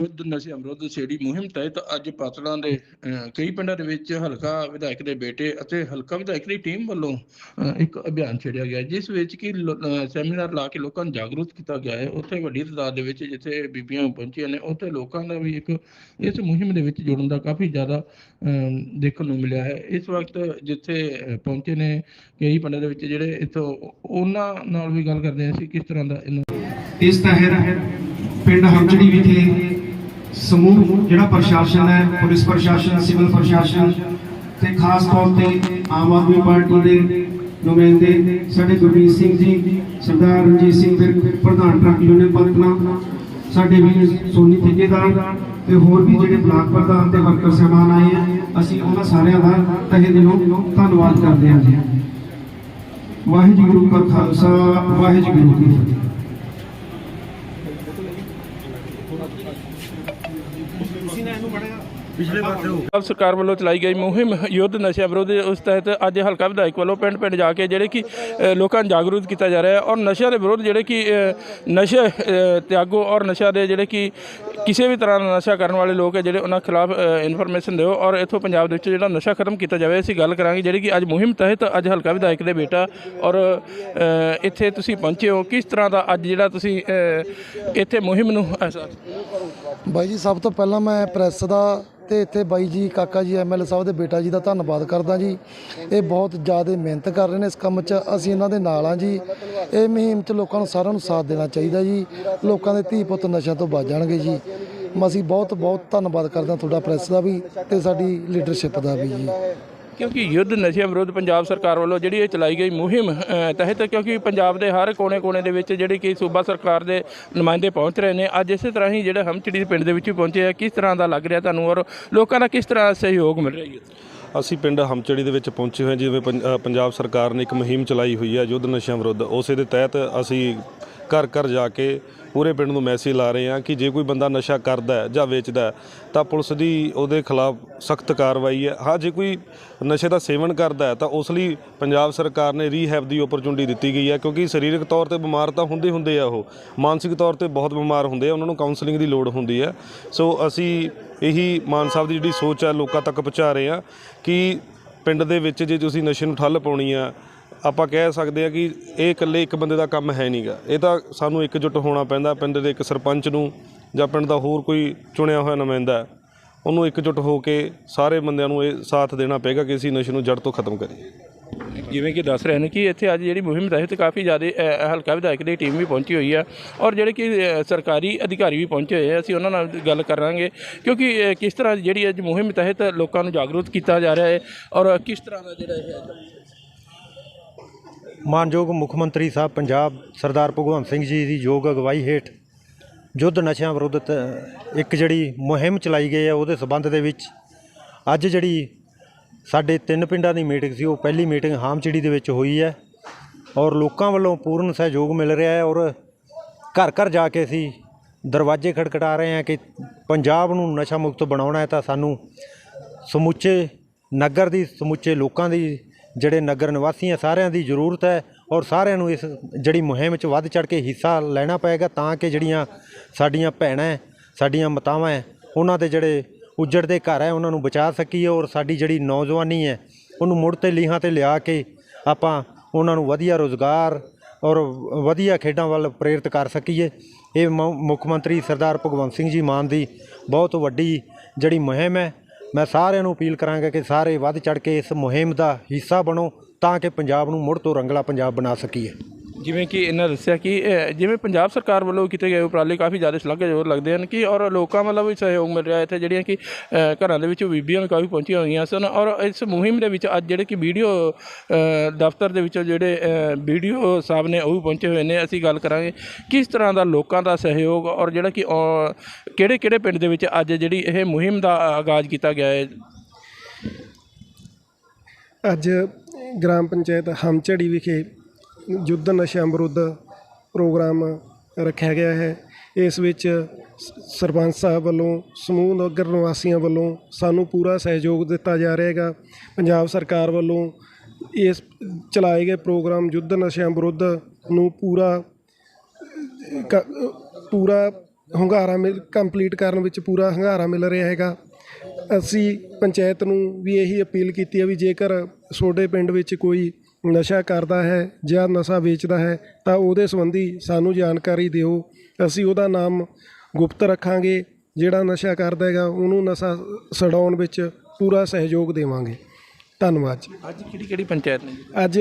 ਵਿਰੁੱਧ ਨਸ਼ੇ ਵਿਰੁੱਧ ਛੇੜੀ ਮੁਹਿੰਮ ਤਹਿਤ ਅੱਜ ਪਾਤੜਾਂ ਦੇ ਕਈ ਪਿੰਡਾਂ ਦੇ ਵਿੱਚ ਹਲਕਾ ਵਿਧਾਇਕ ਦੇ ਬੇਟੇ ਅਤੇ ਹਲਕਾ ਵਿਧਾਇਕ ਦੀ ਟੀਮ ਵੱਲੋਂ ਇੱਕ ਅਭਿਆਨ ਛੇੜਿਆ ਗਿਆ, ਜਿਸ ਵਿੱਚ ਕਿ ਸੈਮੀਨਾਰ ਲਾ ਕੇ ਲੋਕਾਂ ਨੂੰ ਜਾਗਰੂਕ ਕੀਤਾ ਗਿਆ ਹੈ। ਉੱਥੇ ਵੱਡੀ ਤਾਦਾਦ ਦੇ ਵਿੱਚ ਜਿੱਥੇ ਬੀਬੀਆਂ ਪਹੁੰਚੀਆਂ ਨੇ, ਉੱਥੇ ਲੋਕਾਂ ਦਾ ਵੀ ਇੱਕ ਇਸ ਮੁਹਿੰਮ ਦੇ ਵਿੱਚ ਜੁੜਨ ਦਾ ਕਾਫੀ ਜ਼ਿਆਦਾ ਦੇਖਣ ਨੂੰ ਮਿਲਿਆ ਹੈ। ਇਸ ਵਕਤ ਜਿੱਥੇ ਪਹੁੰਚੇ ਨੇ ਕਈ ਪਿੰਡਾਂ ਦੇ ਵਿੱਚ ਜਿਹੜੇ ਇੱਥੋਂ ਉਹਨਾਂ ਨਾਲ ਵੀ ਗੱਲ ਕਰਦੇ ਸੀ ਕਿਸ ਤਰ੍ਹਾਂ ਦਾ ਇਸ ਤਹਿਤ ਪਿੰਡ ਹਮਚੜੀ ਵਿਖੇ ਸਮੂਹ ਜਿਹੜਾ ਪ੍ਰਸ਼ਾਸਨ ਹੈ, ਪੁਲਿਸ ਪ੍ਰਸ਼ਾਸਨ, ਸਿਵਲ ਪ੍ਰਸ਼ਾਸਨ ਤੇ ਖਾਸ ਤੌਰ ਤੇ ਆਮ ਆਦਮੀ ਪਾਰਟੀ ਦੇ ਨੁਮਾਇੰਦੇ ਸਾਡੇ ਗੁਰਮੀਤ ਸਿੰਘ ਜੀ, ਸਰਦਾਰ ਰਣਜੀਤ ਸਿੰਘ ਵਿਰਕ ਪ੍ਰਧਾਨ ਟਰੱਕ ਯੂਨੀਅਨ ਪਤਨਾ ਸਾਡੇ ਵੀਰ ਸੋਨੀ ਠੇਕੇਦਾਰ ਤੇ ਹੋਰ ਵੀ ਜਿਹੜੇ ਬਲਾਕ ਪ੍ਰਧਾਨ ਤੇ ਵਰਕਰ ਸਹਿਬਾਨ ਆਏ ਆ, ਅਸੀਂ ਉਹਨਾਂ ਸਾਰਿਆਂ ਦਾ ਤਹਿ ਦਿਲੋਂ ਧੰਨਵਾਦ ਕਰਦੇ ਹਾਂ ਜੀ। ਵਾਹਿਗੁਰੂ ਕਾ ਖਾਲਸਾ, ਵਾਹਿਗੁਰੂ ਕੀ ਫਤਿਹ। ਪੰਜਾਬ ਸਰਕਾਰ ਵੱਲੋਂ ਚਲਾਈ ਗਈ ਮੁਹਿੰਮ ਯੁੱਧ ਨਸ਼ਿਆਂ ਵਿਰੁੱਧ, ਉਸ ਤਹਿਤ ਅੱਜ ਹਲਕਾ ਵਿਧਾਇਕ ਵੱਲੋਂ ਪਿੰਡ ਪਿੰਡ ਜਾ ਕੇ ਜਿਹੜੇ ਕਿ ਲੋਕਾਂ ਨੂੰ ਜਾਗਰੂਕ ਕੀਤਾ ਜਾ ਰਿਹਾ ਹੈ ਔਰ ਨਸ਼ਿਆਂ ਦੇ ਵਿਰੁੱਧ ਜਿਹੜੇ ਕਿ ਨਸ਼ੇ ਤਿਆਗੋ ਔਰ ਨਸ਼ਿਆਂ ਦੇ ਜਿਹੜੇ ਕਿ ਕਿਸੇ ਵੀ ਤਰ੍ਹਾਂ ਦਾ ਨਸ਼ਾ ਕਰਨ ਵਾਲੇ ਲੋਕ ਹੈ ਜਿਹੜੇ ਉਹਨਾਂ ਖਿਲਾਫ ਇਨਫੋਰਮੇਸ਼ਨ ਦਿਓ ਔਰ ਇੱਥੋਂ ਪੰਜਾਬ ਦੇ ਵਿੱਚ ਜਿਹੜਾ ਨਸ਼ਾ ਖਤਮ ਕੀਤਾ ਜਾਵੇ, ਅਸੀਂ ਗੱਲ ਕਰਾਂਗੇ ਜਿਹੜੀ ਕਿ ਅੱਜ ਮੁਹਿੰਮ ਤਹਿਤ ਅੱਜ ਹਲਕਾ ਵਿਧਾਇਕ ਦੇ ਬੇਟਾ ਔਰ ਇੱਥੇ ਤੁਸੀਂ ਪਹੁੰਚੇ ਹੋ। ਕਿਸ ਤਰ੍ਹਾਂ ਦਾ ਅੱਜ ਜਿਹੜਾ ਤੁਸੀਂ ਇੱਥੇ ਮੁਹਿੰਮ ਨੂੰ ਅਹਿਸਾਸ ਬਾਈ ਜੀ, ਸਭ ਤੋਂ ਪਹਿਲਾਂ ਮੈਂ ਪ੍ਰੈਸ ਦਾ ਤੇ ਇੱਥੇ ਬਾਈ ਜੀ, ਕਾਕਾ ਜੀ ਐਮਐਲਏ ਸਾਹਿਬ ਦੇ ਬੇਟਾ ਜੀ ਦਾ ਧੰਨਵਾਦ ਕਰਦਾ ਜੀ। ਇਹ ਬਹੁਤ ਜ਼ਿਆਦਾ ਮਿਹਨਤ ਕਰ ਰਹੇ ਨੇ ਇਸ ਕੰਮ 'ਚ। ਅਸੀਂ ਇਹਨਾਂ ਦੇ ਨਾਲ ਆ ਜੀ। ਇਹ ਮੁਹਿੰਮ 'ਚ ਲੋਕਾਂ ਨੂੰ ਸਾਰਿਆਂ ਨੂੰ ਸਾਥ ਦੇਣਾ ਚਾਹੀਦਾ ਜੀ। ਲੋਕਾਂ ਦੇ ਧੀ ਪੁੱਤ ਨਸ਼ਿਆਂ ਤੋਂ ਬਚ ਜਾਣਗੇ ਜੀ। ਅਸੀਂ ਬਹੁਤ ਬਹੁਤ ਧੰਨਵਾਦ ਕਰਦੇ ਹਾਂ ਤੁਹਾਡਾ ਪ੍ਰੈਸ ਦਾ ਵੀ ਤੇ ਸਾਡੀ ਲੀਡਰਸ਼ਿਪ ਦਾ ਵੀ ਜੀ। ਕਿਉਂਕਿ ਯੁੱਧ ਨਸ਼ਿਆਂ ਵਿਰੁੱਧ ਪੰਜਾਬ ਸਰਕਾਰ ਵੱਲੋਂ ਜਿਹੜੀ ਇਹ ਚਲਾਈ ਗਈ ਮੁਹਿੰਮ ਤਹਿਤ ਕਿਉਂਕਿ ਪੰਜਾਬ ਦੇ ਹਰ ਕੋਨੇ-ਕੋਨੇ ਦੇ ਵਿੱਚ ਜਿਹੜੇ ਕਿ ਸੂਬਾ ਸਰਕਾਰ ਦੇ ਨੁਮਾਇੰਦੇ ਪਹੁੰਚ ਰਹੇ ਨੇ, ਅੱਜ ਇਸੇ ਤਰ੍ਹਾਂ ਹੀ ਜਿਹੜੇ ਹਮਚੜੀ ਦੇ ਪਿੰਡ ਦੇ ਵਿੱਚ ਵੀ ਪਹੁੰਚੇ ਆ, ਕਿਸ ਤਰ੍ਹਾਂ ਦਾ ਲੱਗ ਰਿਹਾ ਤੁਹਾਨੂੰ ਔਰ ਲੋਕਾਂ ਦਾ ਕਿਸ ਤਰ੍ਹਾਂ ਸਹਿਯੋਗ ਮਿਲ ਰਿਹਾ ਹੈ ਅਸੀਂ ਪਿੰਡ ਹਮਚੜੀ ਦੇ ਵਿੱਚ ਪਹੁੰਚੇ ਹੋਏ ਜਿਵੇਂ ਪੰਜ- ਪੰਜਾਬ ਸਰਕਾਰ ਨੇ ਇੱਕ ਮੁਹਿੰਮ ਚਲਾਈ ਹੋਈ ਹੈ ਯੁੱਧ ਨਸ਼ਿਆਂ ਵਿਰੁੱਧ, ਉਸੇ ਦੇ ਤਹਿਤ ਅਸੀਂ ਘਰ ਘਰ ਜਾ ਕੇ ਪੂਰੇ ਪਿੰਡ ਨੂੰ ਮੈਸੇਜ ਲਾ ਰਹੇ ਹਾਂ ਕਿ ਜੇ ਕੋਈ ਬੰਦਾ ਨਸ਼ਾ ਕਰਦਾ ਹੈ ਜਾਂ ਵੇਚਦਾ ਹੈ, ਤਾਂ ਪੁਲਿਸ ਦੀ ਉਹਦੇ ਖਿਲਾਫ ਸਖਤ ਕਾਰਵਾਈ ਹੈ। ਹਾਂ, ਜੇ ਕੋਈ ਨਸ਼ੇ ਦਾ ਸੇਵਨ ਕਰਦਾ ਹੈ, ਤਾਂ ਉਸ ਲਈ ਪੰਜਾਬ ਸਰਕਾਰ ਨੇ ਰੀਹੈਬ ਦੀ ਓਪਰਚੁਨਿਟੀ ਦਿੱਤੀ ਗਈ ਹੈ, ਕਿਉਂਕਿ ਸਰੀਰਕ ਤੌਰ ਤੇ ਬਿਮਾਰ ਤਾਂ ਹੁੰਦੇ ਹੁੰਦੇ ਆ ਉਹ। ਮਾਨਸਿਕ ਤੌਰ ਤੇ ਬਹੁਤ ਬਿਮਾਰ ਹੁੰਦੇ ਆ, ਉਹਨਾਂ ਨੂੰ ਕਾਉਂਸਲਿੰਗ ਦੀ ਲੋੜ ਹੁੰਦੀ ਹੈ। ਸੋ ਅਸੀਂ ਇਹੀ ਮਾਨ ਸਾਹਿਬ ਦੀ ਜਿਹੜੀ ਸੋਚ ਹੈ, ਲੋਕਾਂ ਤੱਕ ਪਹੁੰਚਾ ਰਹੇ ਹਾਂ ਕਿ ਪਿੰਡ ਦੇ ਵਿੱਚ ਜੇ ਤੁਸੀਂ ਨਸ਼ੇ ਨੂੰ ਠੱਲ ਪਾਉਣੀ ਆ ਆਪਾਂ ਕਹਿ ਸਕਦੇ ਆ ਕਿ ਇਹ ਇਕੱਲੇ ਇੱਕ ਬੰਦੇ ਦਾ ਕੰਮ ਹੈ ਨਹੀਂਗਾ ਇਹ ਤਾਂ ਸਾਨੂੰ ਇਕਜੁੱਟ ਹੋਣਾ ਪੈਂਦਾ ਪਿੰਡ ਦੇ ਇੱਕ ਸਰਪੰਚ ਨੂੰ ਜਾਂ ਪਿੰਡ ਦਾ ਹੋਰ ਕੋਈ ਚੁਣਿਆ ਹੋਇਆ ਨੁਮਾਇੰਦਾ ਹੈ, ਉਹਨੂੰ ਇਕਜੁੱਟ ਹੋ ਕੇ ਸਾਰੇ ਬੰਦਿਆਂ ਨੂੰ ਇਹ ਸਾਥ ਦੇਣਾ ਪਏਗਾ ਕਿ ਅਸੀਂ ਨਸ਼ੇ ਨੂੰ ਜੜ ਤੋਂ ਖਤਮ ਕਰੀਏ। ਜਿਵੇਂ ਕਿ ਦੱਸ ਰਹੇ ਨੇ ਕਿ ਇੱਥੇ ਅੱਜ ਜਿਹੜੀ ਮੁਹਿੰਮ ਤਹਿਤ ਕਾਫੀ ਜ਼ਿਆਦਾ ਹਲਕਾ ਵਿਧਾਇਕ ਦੀ ਟੀਮ ਵੀ ਪਹੁੰਚੀ ਹੋਈ ਆ ਔਰ ਜਿਹੜੇ ਕਿ ਸਰਕਾਰੀ ਅਧਿਕਾਰੀ ਵੀ ਪਹੁੰਚੇ ਹੋਏ ਆ ਅਸੀਂ ਉਹਨਾਂ ਨਾਲ ਗੱਲ ਕਰਾਂਗੇ ਕਿਉਂਕਿ ਕਿਸ ਤਰ੍ਹਾਂ ਜਿਹੜੀ ਅੱਜ ਮੁਹਿੰਮ ਤਹਿਤ ਲੋਕਾਂ ਨੂੰ ਜਾਗਰੂਕ ਕੀਤਾ ਜਾ ਰਿਹਾ ਹੈ ਔਰ ਕਿਸ ਤਰ੍ਹਾਂ ਦਾ ਜਿਹੜਾ ਇਹ ਹੈ? ਮਾਨਯੋਗ ਮੁੱਖ ਮੰਤਰੀ ਸਾਹਿਬ ਪੰਜਾਬ ਸਰਦਾਰ ਭਗਵੰਤ ਸਿੰਘ ਜੀ ਦੀ ਯੋਗ ਅਗਵਾਈ ਹੇਠ ਯੁੱਧ ਨਸ਼ਿਆਂ ਵਿਰੁੱਧ ਇੱਕ ਜਿਹੜੀ ਮੁਹਿੰਮ ਚਲਾਈ ਗਈ ਹੈ, ਉਹਦੇ ਸਬੰਧ ਦੇ ਵਿੱਚ ਅੱਜ ਜਿਹੜੀ ਸਾਡੇ ਤਿੰਨ ਪਿੰਡਾਂ ਦੀ ਮੀਟਿੰਗ ਸੀ, ਉਹ ਪਹਿਲੀ ਮੀਟਿੰਗ ਹਾਮਚਿੜੀ ਦੇ ਵਿੱਚ ਹੋਈ ਹੈ ਔਰ ਲੋਕਾਂ ਵੱਲੋਂ ਪੂਰਨ ਸਹਿਯੋਗ ਮਿਲ ਰਿਹਾ ਹੈ ਔਰ ਘਰ ਘਰ ਜਾ ਕੇ ਅਸੀਂ ਦਰਵਾਜ਼ੇ ਖੜਖੜਾ ਰਹੇ ਹਾਂ ਕਿ ਪੰਜਾਬ ਨੂੰ ਨਸ਼ਾ ਮੁਕਤ ਬਣਾਉਣਾ ਹੈ ਤਾਂ ਸਾਨੂੰ ਸਮੁੱਚੇ ਨਗਰ ਦੀ, ਸਮੁੱਚੇ ਲੋਕਾਂ ਦੀ ਜਿਹੜੇ ਨਗਰ ਨਿਵਾਸੀ ਆ ਸਾਰਿਆਂ ਦੀ ਜ਼ਰੂਰਤ ਹੈ ਔਰ ਸਾਰਿਆਂ ਨੂੰ ਇਸ ਜਿਹੜੀ ਮੁਹਿੰਮ 'ਚ ਵੱਧ ਚੜ ਕੇ ਹਿੱਸਾ ਲੈਣਾ ਪਏਗਾ ਤਾਂ ਕਿ ਜਿਹੜੀਆਂ ਸਾਡੀਆਂ ਭੈਣਾਂ ਸਾਡੀਆਂ ਮਾਤਾਵਾਂ ਹੈ, ਉਹਨਾਂ ਦੇ ਜਿਹੜੇ ਉੱਜੜਦੇ ਘਰ ਹੈ, ਉਹਨਾਂ ਨੂੰ ਬਚਾ ਸਕੀਏ ਔਰ ਸਾਡੀ ਜਿਹੜੀ ਨੌਜਵਾਨੀ ਹੈ, ਉਹਨੂੰ ਮੁੜ ਤੇ ਲੀਹਾਂ ਤੇ ਲਿਆ ਕੇ ਆਪਾਂ ਉਹਨਾਂ ਨੂੰ ਵਧੀਆ ਰੋਜ਼ਗਾਰ ਔਰ ਵਧੀਆ ਖੇਡਾਂ ਵੱਲ ਪ੍ਰੇਰਿਤ ਕਰ ਸਕੀਏ। ਇਹ ਮ- ਮੁੱਖ ਮੰਤਰੀ ਸਰਦਾਰ ਭਗਵੰਤ ਸਿੰਘ ਜੀ ਮਾਨ ਦੀ ਬਹੁਤ ਵੱਡੀ ਜਿਹੜੀ ਮੁਹਿੰਮ ਹੈ ਮੈਂ ਸਾਰਿਆਂ ਨੂੰ ਅਪੀਲ ਕਰਾਂਗਾ ਕਿ ਸਾਰੇ ਵੱਧ ਚੜ ਕੇ ਇਸ ਮੁਹਿੰਮ ਦਾ ਹਿੱਸਾ ਬਣੋ ਤਾਂ ਕਿ ਪੰਜਾਬ ਨੂੰ ਮੁੜ ਤੋਂ ਰੰਗਲਾ ਪੰਜਾਬ ਬਣਾ ਸਕੀਏ। ਜਿਵੇਂ ਕਿ ਇਹਨਾਂ ਦੱਸਿਆ ਕਿ ਅ, ਜਿਵੇਂ ਪੰਜਾਬ ਸਰਕਾਰ ਵੱਲੋਂ ਕੀਤੇ ਗਏ ਉਪਰਾਲੇ ਕਾਫੀ ਜ਼ਿਆਦਾ ਸ਼ਲਾਘਾਯੋਗ ਲੱਗਦੇ ਹਨ ਕਿ ਔਰ ਲੋਕਾਂ ਵੱਲੋਂ ਵੀ ਸਹਿਯੋਗ ਮਿਲ ਰਿਹਾ ਇੱਥੇ ਜਿਹੜੀਆਂ ਕਿ ਅ, ਘਰਾਂ ਦੇ ਵਿੱਚ ਬੀਬੀਆਂ ਵੀ ਕਾਫੀ ਪਹੁੰਚੀਆਂ ਹੋਈਆਂ ਸਨ ਔਰ ਇਸ ਮੁਹਿੰਮ ਦੇ ਵਿੱਚ ਅੱਜ ਜਿਹੜੇ ਕਿ ਵੀਡੀਓ ਅ, ਦਫ਼ਤਰ ਦੇ ਵਿੱਚੋਂ ਜਿਹੜੇ ਵੀਡੀਓ ਸਾਹਿਬ ਨੇ ਉਹ ਵੀ ਪਹੁੰਚੇ ਹੋਏ ਨੇ ਅਸੀਂ ਗੱਲ ਕਰਾਂਗੇ ਕਿਸ ਤਰ੍ਹਾਂ ਦਾ ਲੋਕਾਂ ਦਾ ਸਹਿਯੋਗ ਔਰ ਜਿਹੜਾ ਕਿ ਕਿਹੜੇ ਕਿਹੜੇ ਪਿੰਡ ਦੇ ਵਿੱਚ ਅੱਜ ਜਿਹੜੀ ਇਹ ਮੁਹਿੰਮ ਦਾ ਆਗਾਜ਼ ਕੀਤਾ ਗਿਆ ਹੈ। ਅੱਜ ਗ੍ਰਾਮ ਪੰਚਾਇਤ ਹਮਝੜੀ ਵਿਖੇ ਯੁੱਧ ਨਸ਼ਿਆਂ ਵਿਰੁੱਧ ਪ੍ਰੋਗਰਾਮ ਰੱਖਿਆ ਗਿਆ ਹੈ। ਇਸ ਵਿੱਚ ਸਰਪੰਚ ਸਾਹਿਬ ਵੱਲੋਂ, ਸਮੂਹ ਨਗਰ ਨਿਵਾਸੀਆਂ ਵੱਲੋਂ ਸਾਨੂੰ ਪੂਰਾ ਸਹਿਯੋਗ ਦਿੱਤਾ ਜਾ ਰਿਹਾ ਹੈਗਾ। ਪੰਜਾਬ ਸਰਕਾਰ ਵੱਲੋਂ ਇਸ ਚਲਾਏ ਗਏ ਪ੍ਰੋਗਰਾਮ ਯੁੱਧ ਨਸ਼ਿਆਂ ਵਿਰੁੱਧ ਨੂੰ ਪੂਰਾ, ਕ- ਪੂਰਾ ਹੁੰਗਾਰਾ ਮਿਲ, ਕੰਪਲੀਟ ਕਰਨ ਵਿੱਚ ਪੂਰਾ ਹੁੰਗਾਰਾ ਮਿਲ ਰਿਹਾ ਹੈਗਾ। ਅਸੀਂ ਪੰਚਾਇਤ ਨੂੰ ਵੀ ਇਹੀ ਅਪੀਲ ਕੀਤੀ ਹੈ ਵੀ ਜੇਕਰ ਤੁਹਾਡੇ ਪਿੰਡ ਵਿੱਚ ਕੋਈ ਨਸ਼ਾ ਕਰਦਾ ਹੈ ਜਾਂ ਨਸ਼ਾ ਵੇਚਦਾ ਹੈ ਤਾਂ ਉਹਦੇ ਸੰਬੰਧੀ ਸਾਨੂੰ ਜਾਣਕਾਰੀ ਦਿਓ। ਅਸੀਂ ਉਹਦਾ ਨਾਮ ਗੁਪਤ ਰੱਖਾਂਗੇ। ਜਿਹੜਾ ਨਸ਼ਾ ਕਰਦਾ ਹੈਗਾ ਉਹਨੂੰ ਨਸ਼ਾ ਛਡਾਉਣ ਵਿੱਚ ਪੂਰਾ ਸਹਿਯੋਗ ਦੇਵਾਂਗੇ। ਧੰਨਵਾਦ ਜੀ। ਅੱਜ ਕਿਹੜੀ ਕਿਹੜੀ ਪੰਚਾਇਤ ਨੇ ਅੱਜ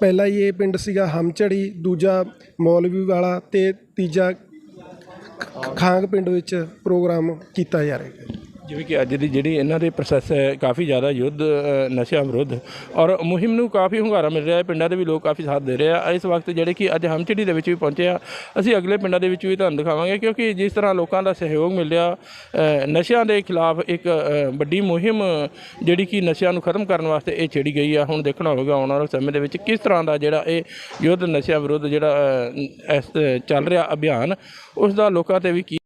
ਪਹਿਲਾ ਹੀ ਇਹ ਪਿੰਡ ਸੀਗਾ ਹਮਚੜੀ ਦੂਜਾ ਮੌਲਵੀ ਵਾਲਾ ਤੇ ਤੀਜਾ ਖਾਂਗ ਪਿੰਡ ਵਿੱਚ ਪ੍ਰੋਗਰਾਮ ਕੀਤਾ ਜਾ ਰਿਹਾ ਹੈ। ਜਿਵੇਂ ਕਿ ਅੱਜ ਦੀ ਜਿਹੜੀ ਇਹਨਾਂ ਦੇ ਪ੍ਰੋਸੈਸ ਹੈ ਕਾਫੀ ਜ਼ਿਆਦਾ ਯੁੱਧ ਅ, ਨਸ਼ਿਆਂ ਵਿਰੁੱਧ ਔਰ ਮੁਹਿੰਮ ਨੂੰ ਕਾਫੀ ਹੁੰਗਾਰਾ ਮਿਲ ਰਿਹਾ ਹੈ। ਪਿੰਡਾਂ ਦੇ ਵੀ ਲੋਕ ਕਾਫੀ ਸਾਥ ਦੇ ਰਹੇ ਆ। ਇਸ ਵਕਤ ਜਿਹੜੇ ਕਿ ਅੱਜ ਹਮਚੜੀ ਦੇ ਵਿੱਚ ਵੀ ਪਹੁੰਚੇ ਆ। ਅਸੀਂ ਅਗਲੇ ਪਿੰਡਾਂ ਦੇ ਵਿੱਚ ਵੀ ਤੁਹਾਨੂੰ ਦਿਖਾਵਾਂਗੇ ਕਿਉਂਕਿ ਜਿਸ ਤਰ੍ਹਾਂ ਲੋਕਾਂ ਦਾ ਸਹਿਯੋਗ ਮਿਲ ਰਿਹਾ ਨਸ਼ਿਆਂ ਦੇ ਖਿਲਾਫ ਇੱਕ ਵੱਡੀ ਮੁਹਿੰਮ ਜਿਹੜੀ ਕਿ ਨਸ਼ਿਆਂ ਨੂੰ ਖਤਮ ਕਰਨ ਵਾਸਤੇ ਇਹ ਛੇੜੀ ਗਈ ਆ। ਹੁਣ ਦੇਖਣਾ ਹੋਵੇਗਾ ਆਉਣ ਵਾਲੇ ਸਮੇਂ ਦੇ ਵਿੱਚ ਕਿਸ ਤਰ੍ਹਾਂ ਦਾ ਜਿਹੜਾ ਇਹ ਯੁੱਧ ਨਸ਼ਿਆਂ ਵਿਰੁੱਧ ਜਿਹੜਾ ਇਸ ਚੱਲ ਰਿਹਾ ਅਭਿਆਨ ਉਸ ਦਾ ਲੋਕਾਂ ਤੇ ਵੀ ਕੀ